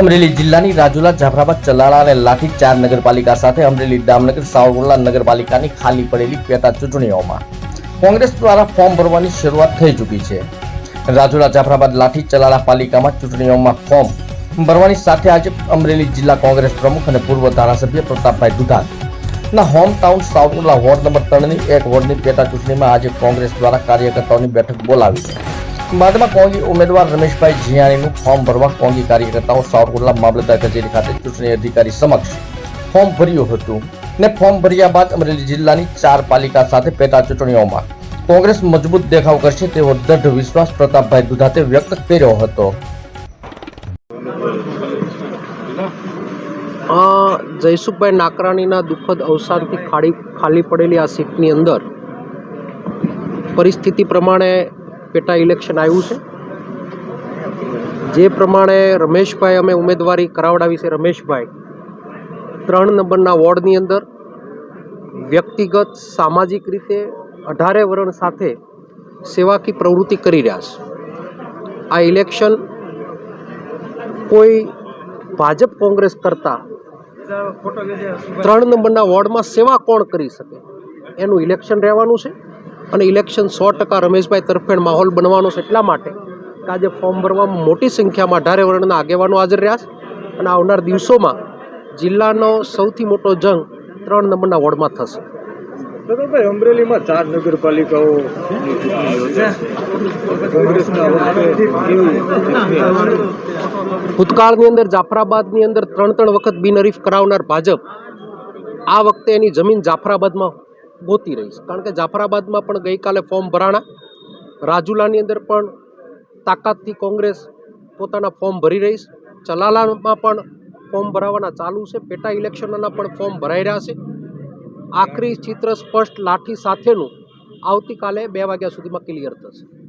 અમરેલી જિલ્લાની રાજુલા, જાફરાબાદ, ચલાળા અને લાઠી ચાર નગરપાલિકા સાથે અમરેલી દામનગર સાવરકુંડલા નગરપાલિકાની ખાલી પડેલી પેટા ચૂંટણીઓમાં. કોંગ્રેસ દ્વારા ફોર્મ ભરવાની શરૂઆત થઈ ચૂકી છે. રાજુલા, જાફરાબાદ, લાઠી, ચલાળા પાલિકામાં ચૂંટણીઓમાં ફોર્મ ભરવાની સાથે આજે અમરેલી જિલ્લા કોંગ્રેસ પ્રમુખ અને પૂર્વ ધારાસભ્ય પ્રતાપભાઈ દુધાત ના home town Savarkundla ward number ત્રણની એક વોર્ડની પેટા ચૂંટણીમાં આજે કોંગ્રેસ દ્વારા કાર્યકર્તાઓની બેઠક બોલાવી છે. બાદમાં કોંગી ઉમેદવાર રમેશભાઈ જીયાણીનું ફોર્મ ભરવા કોંગી કાર્યકર્તાઓ સાવરકુંડલા મામલતદાર કચેરી ખાતે ચૂંટણી અધિકારી સમક્ષ ફોર્મ ભર્યું હતું. ને ફોર્મ ભર્યા બાદ અમરેલી જિલ્લાની ચાર પાલિકા સાથે પેટા ચૂંટણીઓમાં કોંગ્રેસ મજબૂત દેખાવ કરશે તેવો દૃઢ વિશ્વાસ પ્રતાપભાઈ દુધાતે વ્યક્ત કર્યો હતો. જયસુખભાઈ નાકરાણીના દુઃખદ અવસાનથી ખાલી ખાલી પડેલી આ સીટની અંદર પરિસ્થિતિ પ્રમાણે પેટા ઇલેક્શન આવ્યું છે. જે પ્રમાણે રમેશભાઈ અમે ઉમેદવારી કરાવડાવી છે, રમેશભાઈ. ત્રણ નંબરના વોર્ડની અંદર વ્યક્તિગત, સામાજિક રીતે અઢારે વરણ સાથે સેવાકી પ્રવૃત્તિ કરી રહ્યા છે. આ ઇલેક્શન કોઈ ભાજપ કોંગ્રેસ કરતા ત્રણ નંબરના વોર્ડમાં સેવા કોણ કરી શકે? એનું ઇલેક્શન રહેવાનું છે. અને ઇલેક્શન સો ટકા રમેશભાઈ તરફેણ માહોલ બનવાનો છે એટલા માટે કે આજે ફોર્મ ભરવામાં મોટી સંખ્યામાં અઢારે વર્ણના આગેવાનો હાજર રહ્યા છે. અને આવનાર દિવસોમાં જિલ્લાનો સૌથી મોટો જંગ ત્રણ નંબરના વોર્ડમાં થશે. અમરેલીમાં ચાર નગરપાલિકાઓ ભૂતકાળની અંદર જાફરાબાદની અંદર ત્રણ ત્રણ વખત બિનહરીફ કરાવનાર ભાજપ આ વખતે એની જમીન જાફરાબાદમાં ગોતી રહી છે. કારણ કે જાફરાબાદમાં પણ ગઈકાલે ફોર્મ ભરાણા. રાજુલાની અંદર પણ તાકાતથી કોંગ્રેસ પોતાના ફોર્મ ભરી રહી છે. ચલાલામાં પણ ફોર્મ ભરાવાના ચાલુ છે. પેટા ઇલેક્શનના પણ ફોર્મ ભરાઈ રહ્યા છે. આખરી ચિત્ર સ્પષ્ટ લાઠી સાથેનું આવતીકાલે બે વાગ્યા સુધીમાં ક્લિયર થશે.